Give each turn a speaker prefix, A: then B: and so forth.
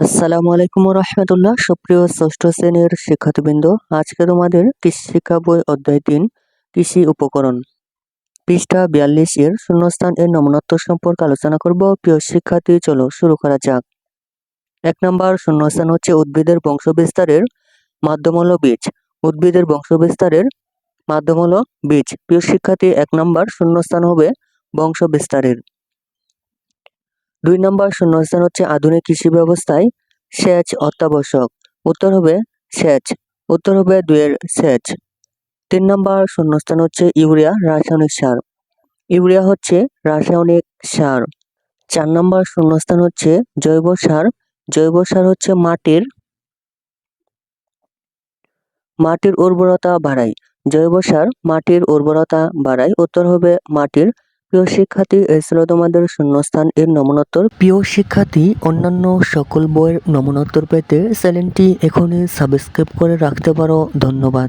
A: আসসালামু আলাইকুম রহমতুল্লাহ সুপ্রিয় ষষ্ঠ শ্রেণির শিক্ষার্থীবৃন্দ, আজকে তোমাদের কৃষি শিক্ষা বই অধ্যায় তিন, কৃষি উপকরণ। পৃষ্ঠা বিয়াল্লিশ এর শূন্যস্থান এর নমনত্ব সম্পর্কে আলোচনা করব। প্রিয় শিক্ষার্থী, চলো শুরু করা যাক। এক নম্বর শূন্যস্থান হচ্ছে উদ্ভিদের বংশবিস্তারের মাধ্যম হলো বীজ। উদ্ভিদের বংশবিস্তারের মাধ্যম হলো বীজ। প্রিয় শিক্ষার্থী, এক নম্বর শূন্যস্থান হবে বংশবিস্তারের। দুই নম্বর শূন্যস্থান হচ্ছে আধুনিক কৃষি ব্যবস্থায় সেচ অত্যাবশ্যক। উত্তর হবে সেচ। উত্তর হবে দুয়ের সেচ। তিন নম্বর শূন্যস্থান হচ্ছে ইউরিয়া, রাসায়নিক সার। ইউরিয়া হচ্ছে রাসায়নিক সার। চার নম্বর শূন্যস্থান হচ্ছে জৈব সার। জৈব সার হচ্ছে মাটির মাটির উর্বরতা বাড়ায়। জৈব সার মাটির উর্বরতা বাড়ায়। উত্তর হবে মাটির প্রিয় শিক্ষার্থী, এই ছিল তোমাদের শূন্যস্থান এর নমনোত্তর। প্রিয় শিক্ষার্থী, অন্যান্য সকল বইয়ের নমনোত্তর পেতে চ্যানেলটি এখনই সাবস্ক্রাইব করে রাখতে পারো। ধন্যবাদ।